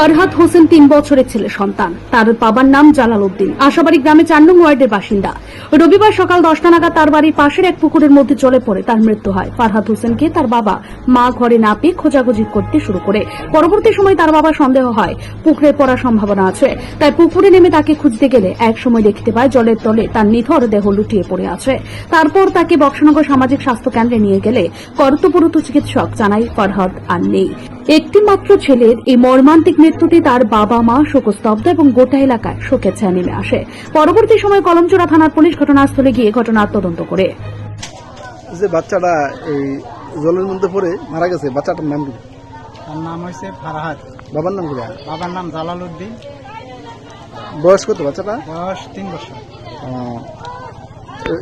ফরহাদ হোসেন তিন বছরের ছেলে সন্তান। তার বাবার নাম জালাল উদ্দিন আশাবাড়ি গ্রামে চার নং ওয়ার্ডের বাসিন্দা। রবিবার সকাল দশটা নাগাদ তার বাড়ির পাশের এক পুকুরের মধ্যে চলে পড়ে তার মৃত্যু হয়। ফারহাদ হোসেনকে তার বাবা মা ঘরে না পেয়ে খোঁজাখুঁজি করতে শুরু করে। পরবর্তী সময় তার বাবা সন্দেহ হয়। পুকুরে পড়ার সম্ভাবনা আছে। তাই পুকুরে নেমে তাকে খুঁজতে গেলে এক সময় দেখতে পায় জলের তলে তার নিথর দেহ লুটিয়ে পড়ে আছে। তারপর তাকে বক্সনগর সামাজিক স্বাস্থ্য কেন্দ্রে নিয়ে গেলে কর্তব্যরত চিকিৎসক জানাই ফরহাদ আর নেই। একটি মাত্র ছেলের এই মর্মান্তিক মৃত্যুতে তার বাবা মা শোকস্তব্ধ এবং গোটা এলাকায় শোকের ছায়া নেমে আসে। পরবর্তী সময় কলমচোরা থানার পুলিশ ঘটনাস্থলে গিয়ে ঘটনার তদন্ত করে। যে বাচ্চাটা এই জলের মধ্যে পড়ে মারা গেছে বাচ্চাটার নাম কি? তার নাম হয়েছে ফারাহাত। বাবার নাম কি বাবার নাম জালাল উদ্দিন বয়স কত বাচ্চাটা? বয়স তিন বছর।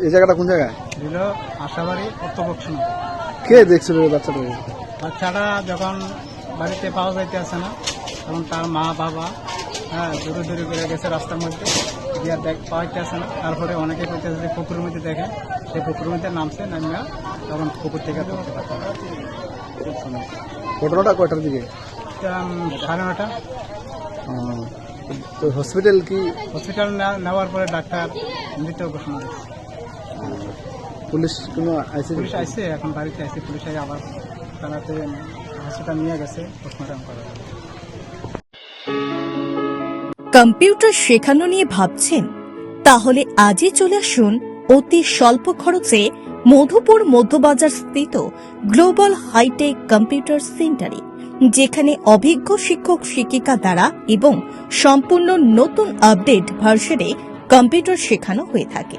এই জায়গাটা কোন জায়গায়? দিল আশাবাড়ি উত্তরপক্ষণ কে দেখছিল এই বাচ্চাটা? বাচ্চাটা যখন বাড়িতে পাওয়া যাইতে আসে না তখন তার মা বাবা হ্যাঁ দূরে দূরে করে গেছে রাস্তার মধ্যে গিয়ে দেখ পাওয়াইতে আসে না। তারপরে অনেকে করতেছে যে পুকুরের মধ্যে দেখে সেই পুকুরের মধ্যে নামছে নামিয়া তখন পুকুর থেকে ধরতে পারছে ঘটনাটা কয়টার দিকে? সাড়ে নটা তো হসপিটাল কি? হসপিটাল নেওয়ার পরে ডাক্তার মৃত ঘোষণা দিচ্ছে পুলিশ কোনো আইসি পুলিশ আইসে এখন বাড়িতে আইসে পুলিশ আগে আবার থানাতে হসপিটাল নিয়ে গেছে পোস্টমর্টম করা। কম্পিউটার শেখানো নিয়ে ভাবছেন তাহলে আজই চলে আসুন অতি স্বল্প খরচে মধুপুর মধ্যবাজার স্থিত গ্লোবাল হাইটেক কম্পিউটার সেন্টারে, যেখানে অভিজ্ঞ শিক্ষক শিক্ষিকা দ্বারা এবং সম্পূর্ণ নতুন আপডেট ভার্সনে কম্পিউটার শেখানো হয়ে থাকে